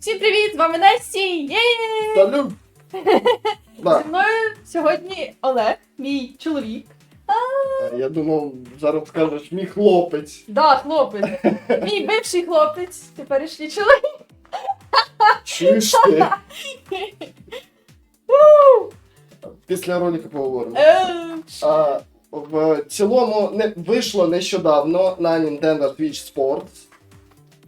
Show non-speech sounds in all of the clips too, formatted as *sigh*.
Всім привіт! З вами! Є! Салют! *laughs* Зі мною сьогодні Олег, мій чоловік. Я думав, зараз скажеш мій хлопець. Да, хлопець. *laughs* Мій бивший хлопець, теперішній чоловік. Чуєш ти? *laughs* Після ролика поговоримо. Е, в цілому не вийшло нещодавно на Nintendo Switch Sports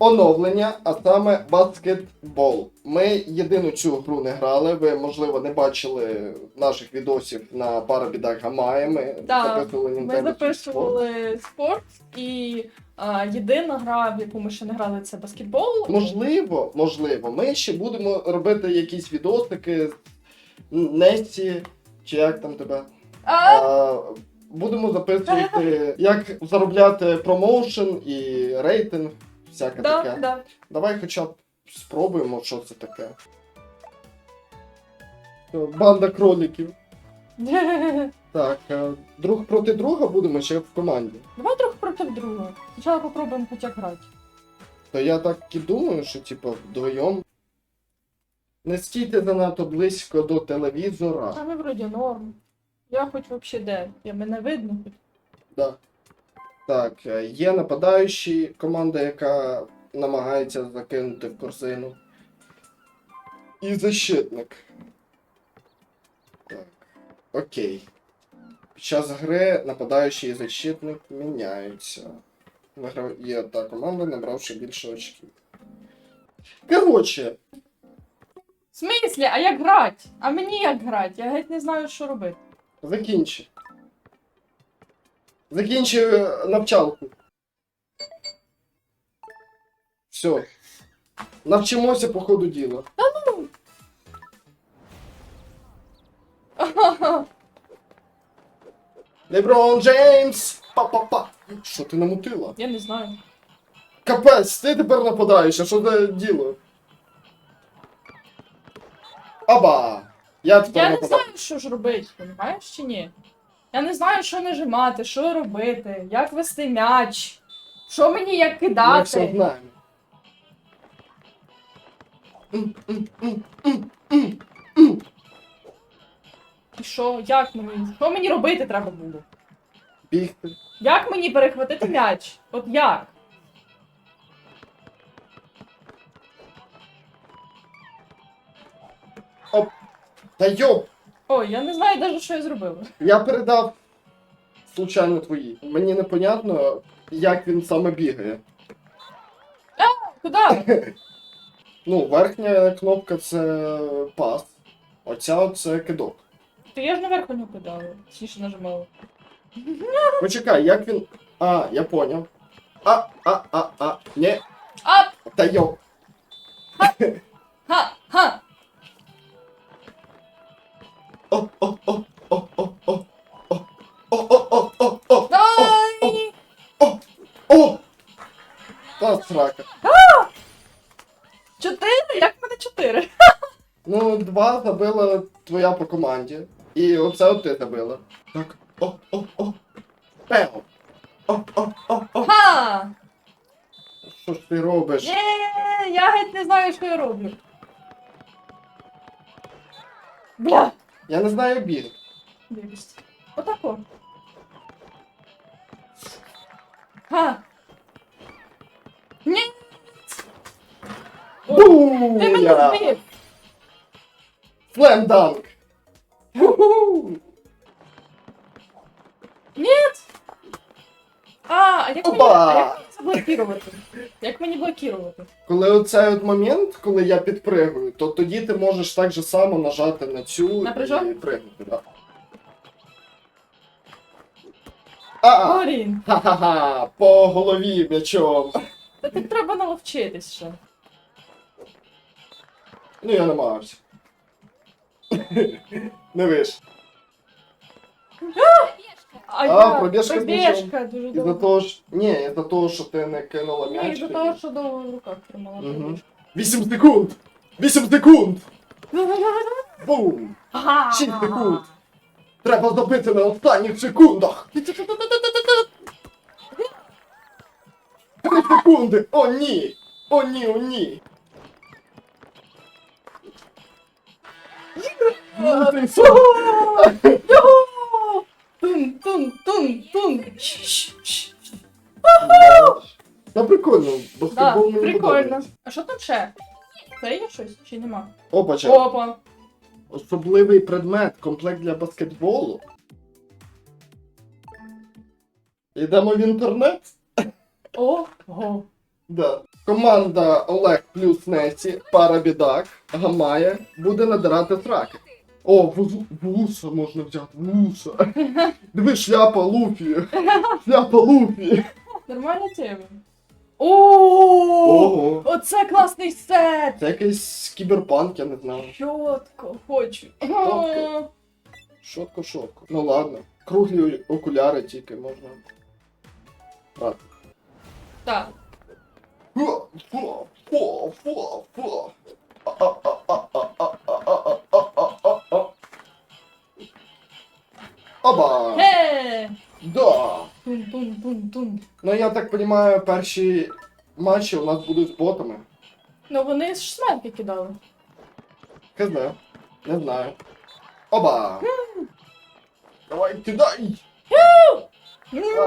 оновлення, а саме баскетбол. Ми єдину цю гру не грали. Ви, можливо, не бачили наших відосів на Парабідах Гамає. Ми Да, записували Nintendo Ми записували спорт, і а, єдина гра, в яку ми ще не грали, це баскетбол. Можливо, можливо, ми ще будемо робити якісь відосики з Несті, чи як там тебе. А, А, будемо записувати, як заробляти промоушен і рейтинг, всяке да, таке. да. Давай хоча б спробуємо, що це таке. Банда кроліків. *laughs* Так, е, друг проти друга будемо ще в команді. Давай трохи проти друга. Спочатку попробуємо хоча б грати. То я так і думаю, що типу вдвоєм. Не стійте занадто близько до телевізора. А ми вроді норм. Я хоч взагалі де. Я мене видно хоч. Да. Так, е, є нападаючий, команда, яка намагається закинути в корзину. І защитник. Так. Окей. Під час гри нападаючий і защитник міняються. Виграє та команда, набравши більше очків. Коротше, В смислі, а як грати? А мені як грати? Я геть не знаю, що робити. закінчи. Закінчи е, навчалку. Все. Навчимося по ходу діла. Леброн Джеймс! Па-па-па! Що ти намутила? Я не знаю. Капець, ти тепер нападаєш, а що за діло? Аба! Я тепер Я не нападаю. знаю, що ж робити, розумієш чи ні? Я не знаю, що нажимати, що робити, як вести м'яч, що мені як Ми все кидати. знаємо. М, м, м, м, м, м. І що, як мені? Що мені робити треба було? Бігти. Як мені перехватити м'яч? От як? Та йоп! Ой, я не знаю навіть, що я зробила. Я передав случайно твої. Мені непонятно, як він саме бігає. Куди? *laughs* Ну, верхня кнопка це пас, оця це кидок. То я ж наверху не кидала, точніше нажимала. Почекай, як він. А, я поняв. А, а, а, а, ні. А! Та йоп. Ха! Ха! О! Та срака. Чотири? Як в мене чотири? Ну, два забила твоя по команді. І оце от ти забила. Так. О, о, о. Пео. О, о, о, о. Ха! Що ж ти робиш? Є, я геть не знаю, що я роблю. Бля! Я не знаю біг. Вибачте. Отако. Ха! Ні! Ой, Ти мене Буя! збив! Слемданк! Ху-ху! А, а як мені, Опа! а як мені заблокувати? Як мені блокувати? Коли оцей от момент, коли я підпригую, то тоді ти можеш так же само нажати на цю На прыжок? і пригнути, да. А, Блін, ха-ха-ха, по голові м'ячом. та тут треба наловчитись ще. Ну я намагався. *laughs* Не вийшло. А, я- пробіжка з пробіжка дуже Із-за довго. того, що... Ні, із-за того, що ти не кинула м'яч. із-за такий. того, що довго в руках тримала Мгм. Вісім секунд! Вісім секунд! *laughs* Бум! Шість секунд. Треба забити на останніх секундах! Три секунди! О ні! О ні, о ні! Ні, ну, ти! Тун, тун, тун, тун. Та прикольно, Да, баскетбол мені прикольно. подобається. А що там ще? Це є щось чи нема? Опа, ча. Опа. Особливий предмет, комплект для баскетболу. Йдемо в інтернет. Ого. Да. Команда Олег плюс Несі, пара бідак, гамає, буде надирати сраки. О, вуса можна взяти, вуса. *laughs* Диви, шляпа Луфі. Шляпа Луфі. Нормальна тема. О! Ого. Оце класний сет! Це якийсь кіберпанк, я не знаю. Щотко хочу. Щотко Шотко. Ну ладно. Круглі окуляри тільки можна. брати. Так. Оба! Ге! Да! Тун, тун, тун, тун. Ну я так розумію, перші матчі у нас будуть з ботами. Ну вони ж смерки кидали. Хз, не знаю. Оба! Давай, кидай!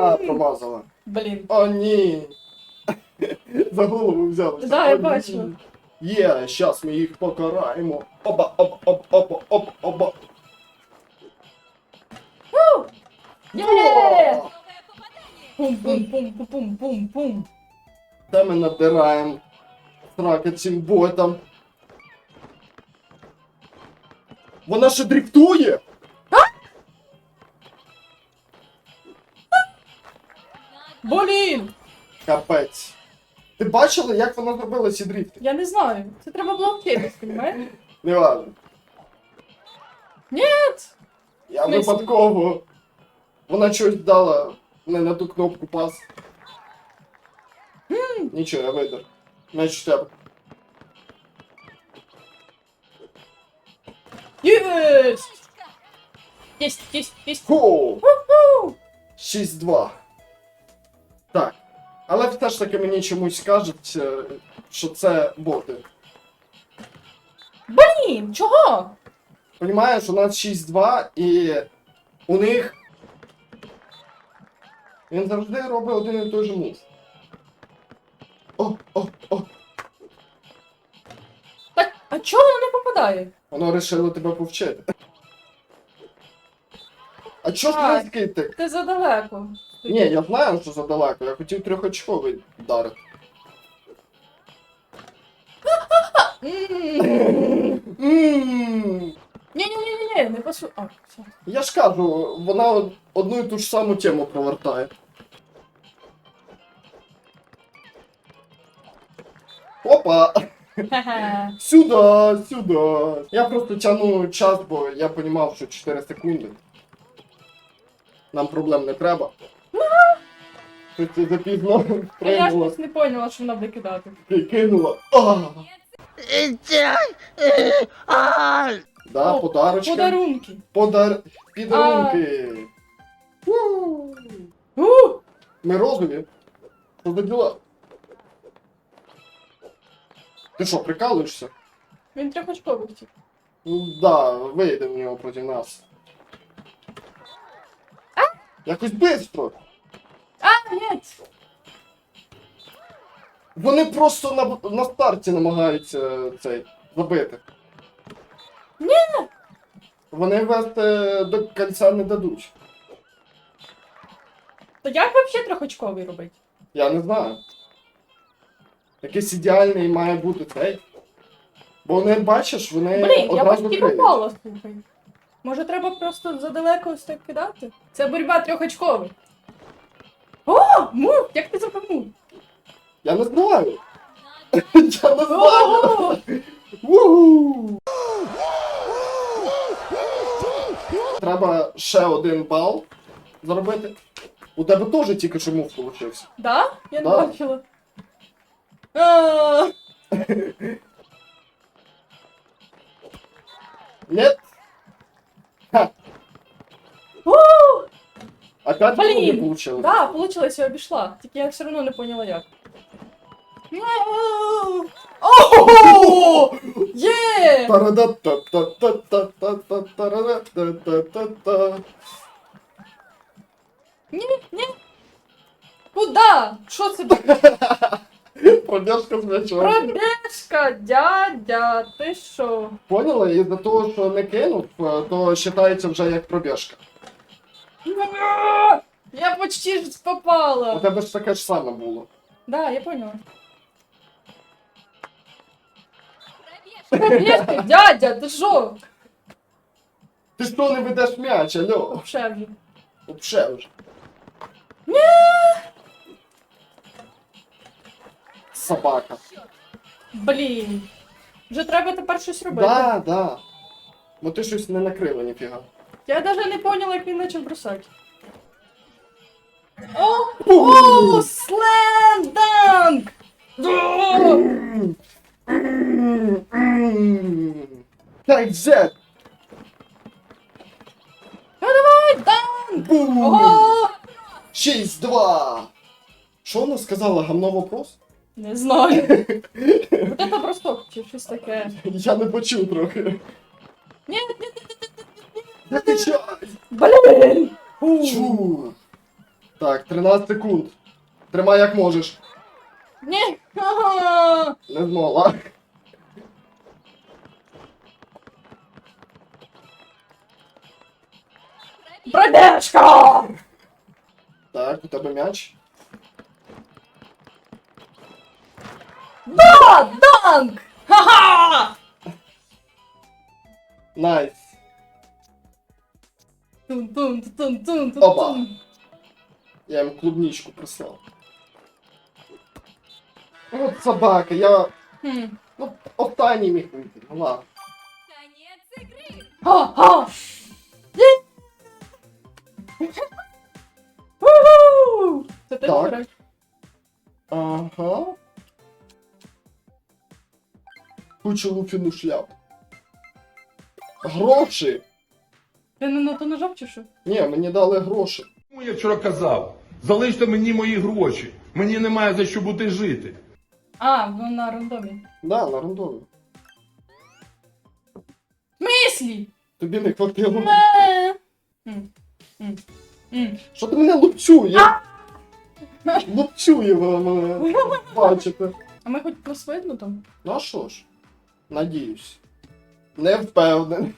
А, промазала. Блін. О, ні. *laughs* За голову взялися. Да, я О, ні. бачила. Є, щас ми їх покараємо. Оба, оба, оба, оба, оба, оба. Є! О! Пум, пум, пум, пум, пум, пум, пум. Та ми надираємо сраки цим ботам. Вона ще дрифтує? Блін! Капець. Ти бачила, як вона зробила ці дрифти? Я не знаю. Це треба було вчитись, розумієш? Не важно. Нет! Я смислі? випадково. Вона щось дала не на ту кнопку пас. Нічого, я видер. Меч в тебе. Єсть! Єсть, єсть, єсть. Уху! 6-2. Так. Але все ж таки мені чомусь кажуть, е, що це боти. Блін, чого? Понімаєш, у нас 6-2 і у них. Він завжди робить один і той же мув. О, о, о. Так, а чого воно не попадає? Воно вирішило тебе повчити. А чого ж ти такий тик? Ти задалеко. Ні, я знаю, що задалеко, я хотів трьохочковий вдарити. Ммм. Ні-ні-ні, не пасу. А, все. Я ж кажу, вона одну і ту ж саму тему провертає. Опа! Сюда, сюда. Я просто тяну час, бо я розумів, що 4 секунди. Нам проблем не треба. Щось це запізно А я щось не поняла, що буде кидати. кинула. А! Да, О, подарочки. Подарунки. Подар... Підарунки. У. Ми розові. Що за діла? Ти що, прикалуєшся? Він трьохочковий хотів. Ну да, вийде в нього проти нас. А? Якось бистро. А, ні! Вони просто на, на старті намагаються цей забити. Ні! Вони вести до кольця не дадуть. То як взагалі трьохочковий робить? Я не знаю. Якийсь ідеальний має бути цей. Бо вони, бачиш, вони Блін, я одразу почти криють. попала, слухай. Може треба просто задалеко ось так кидати? Це боротьба трьохочкових. О, мув! Як ти мув? Я не знаю. *laughs* Я не знаю. Ого! Треба ще один бал зробити. У тебе теж тільки що мув получився. Да? Я не Да. бачила. А! Нет. Опять а не получилось. Да, получилось, я обійшла. Тільки типа, я все равно не поняла як. Оооо! Є! Ні, ні. Куда? Що це? *laughs* таке? *laughs* Пробіжка з м'ячом. Пробіжка, дядя, ти що? Поняла? І за того, що не кинув, е, то вважається вже як пробіжка. Я почти ж У попала. тебе ж таке ж саме було. Да, я поняла. Пробіжка, *laughs* дядя, ти що? Ти що не ведеш м'яч, алло? Вообще вже. Вообще вже. Собака. Блін. Вже треба тепер щось робити. Да, да. Бо ти щось не накрила, ніфіга. Я навіть не поняла, як він почав бросати. О! О! Слем данк! Так, зет! Ну давай, данк! Бум! Ого! 6-2! Що вона сказала? Гамно вопрос? Не знаю. *laughs* Вот это бросок, чи щось таке. Я не почув трохи. Ні, ні, ні, ти чай! Блін! Чу! Так, 13 секунд. Тримай як можеш. Ні! Не змогла. Пробіжка! Так, у тебе м'яч. Да! Данк! Ха-ха! Найс. Тун-тун-тун-тун-тун-тун. Опа. Я їм клубничку прислав. От собака, я. Хм. Ну, останній міг вийти. Ну ладно. Конец игры! Ха-ха! Є! Уху! Це ти Так. виграв? Ага. Кучу луфіну шляпу. Гроші! Ти не на то нажав чи що? Ні, мені дали гроші. Тому я вчора казав, залиште мені мої гроші. Мені немає за що бути жити. А, ну на рандомі. Да, на рандомі. Мислі! Тобі не хватило. М. М. М. Що ти мене? Лупцює вона мене. *laughs* Бачите. А ми хоч нас видно там? Ну а що ж? Надіюсь. Не впевнений.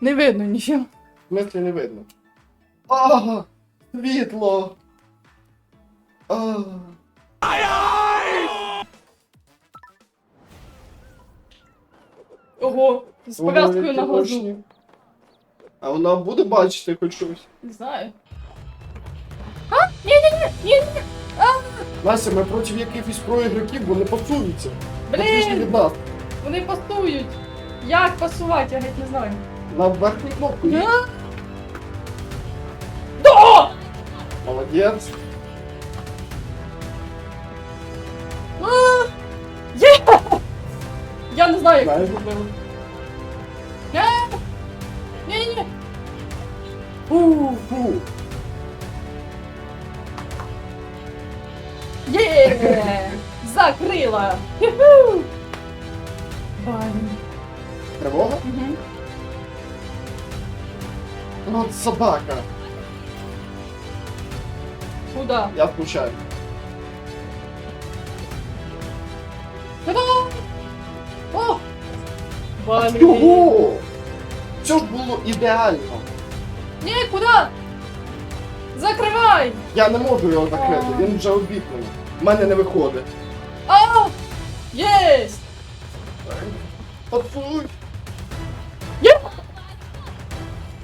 Не видно нічого. В смислі не видно. Ага! Світло! А. Ого, з пов'язкою на глазу. А вона буде бачити хоч щось. Не знаю. А? Ні-ні-ні! Ні-ні! Настя, ми проти якихось проігроків, вони пасуються. Отлично Блін! від нас. Вони пасують! Як пасувати, я геть не знаю. На верхню кнопку. їдь. А? Да! Молодець. А! Є! Я не знаю, як це зробили. Ні! Ні-ні! Фу! Фу. Є! Закрила! Хі-ху! Блін. Тривога? Мгм. Ну от собака. Куда? Я включаю. Та-да! О! А Блін. чого? Це ж було ідеально. Ні, куди? Закривай! Я не можу його закрити, він вже обітлений. У мене не виходить. А! Єсть! Пацуй!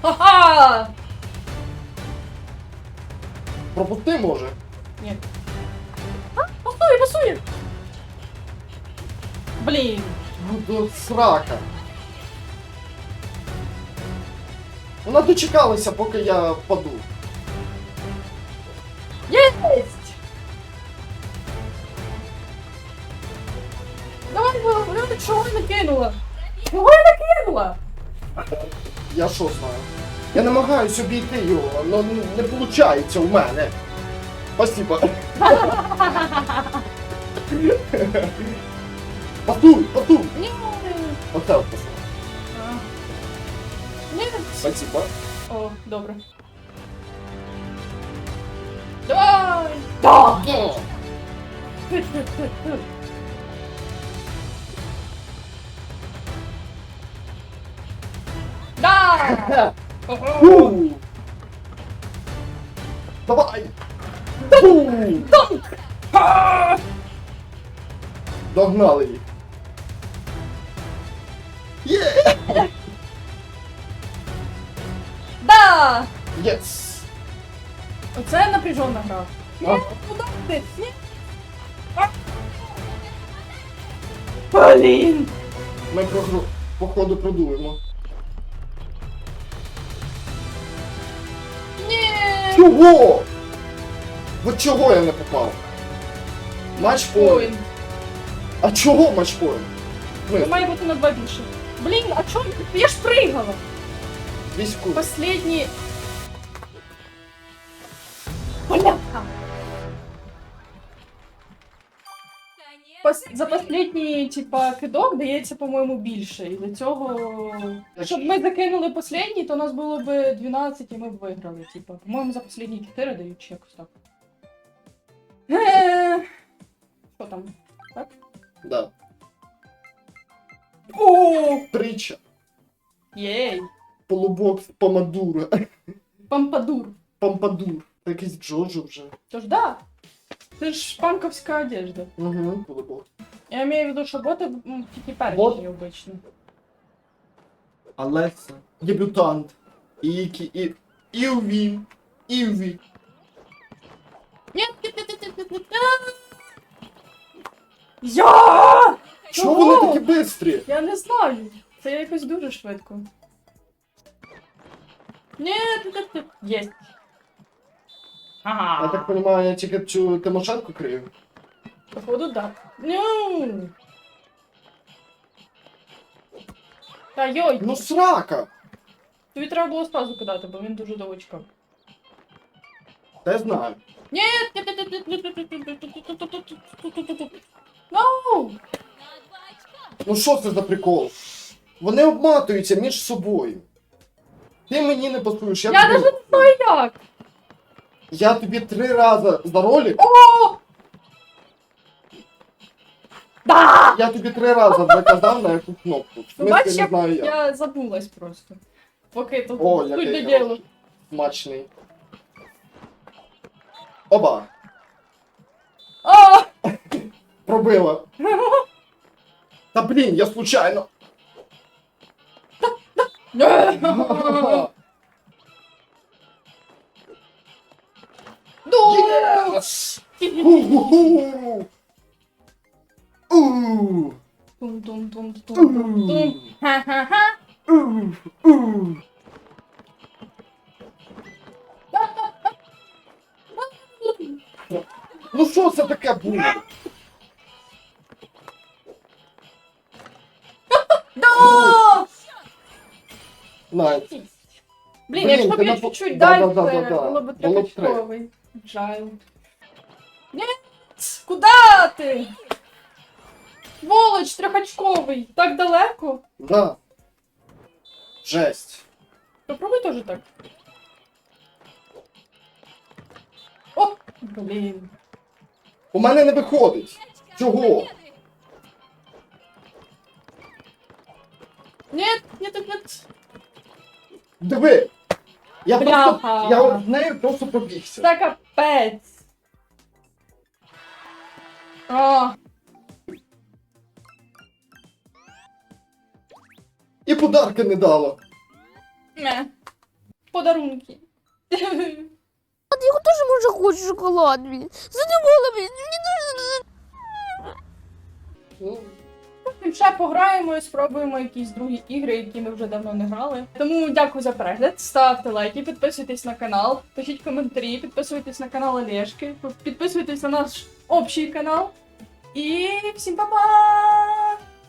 Ха-ха! Пропусти може. Ні. А, пасує, пасує! Блін. Ну до срака. Вона дочекалася, поки я впаду. Єсть! Кинула! Кого я накинула? Я що знаю? Я намагаюсь обійти його, але ну, не виходить у мене. Спасибо. *laughs* Потуй, потуй. Ні. Оце от Ні. Спасибо. О, добре. Дай! Дай! *laughs* Да! Фу. Давай! Фу. Догнали їх. Є! Да! Єс! Оце напряжена гра. Ні, куди ти? Ні. А. Блін! Ми походу продуємо. Чого? От чого я не попав? Матчпоінт. А чого матчпоінт? ну має бути на два більше. Блін, а чому? Я ж пригала! військові. Последний... Пос- за последній, типа, кидок дається, по-моєму, більше. І для цього. Щоб ми закинули последній, то у нас було б 12 і ми б виграли. Типа, по-моєму, за последні 4 дають чи якось так. Е, Що там? Так? Да. О! Трича. Єй! Полубок помадура. Пампадур. Помпадур. Якийсь Джоджо вже. Тож да. Це ж панковська одежда. Угу. Я маю в виду, що боти м, тільки перші обично. Алеса. Дебютант. Ікі, і... Ілві. Ілві. Ні, ні, ні, ні, ні, ні, ні. Я! Чого вони такі бистрі? Я не знаю. Це якось дуже швидко. Ні, ні, ні. Єсть. Ага. Я так понимаю, я тільки цю Тимошенко крию. Походу, да. Ну. Та йой, Ну срака! тобі треба було спазу кидати, бо він дуже довочка. чекав. Та я знаю. Ні! No! Ну що це за прикол? Вони обматуються між собою. Ти мені не пасуєш, я Я тобі- навіть не знаю як! Я тобі три рази за ролик, О! Да! я тобі три рази заказав на яку кнопку. В Ну, бачиш, не я, знаю як. я забулась просто. Поки тут О, суть який хороший. Смачний. Оба. О! Пробила. Та блін, я случайно. Ну! *laughs* Єс! Ху-ху-ху! У! Тум-тум-тум-тум-тум. У! Ха-ха-ха. Ну що це таке було? Да! Найс. Блін, Блін, якщо б ти я на по- чуть-чуть да, далі, да, да, да, да. було б Було б трьохочковий. Джайл. Ні! Куда ти? Волоч, трьохочковий. Так далеко. Да. Жесть. Попробуй теж так. О! Блін. У мене не виходить. Чого? Ні, ні, ні, ні. Диви. Я Бляха. просто. Я от нею просто побігся. Це капець. А, І подарки не дала. не. Подарунки. Я тоже може хочу шоколад. Задумала. Мені дуже... Ну, Потім ще пограємо і спробуємо якісь другі ігри, які ми вже давно не грали. Тому дякую за перегляд. Ставте лайки, підписуйтесь на канал, пишіть коментарі, підписуйтесь на канал Олешки, підписуйтесь на наш общий канал. І всім па-па!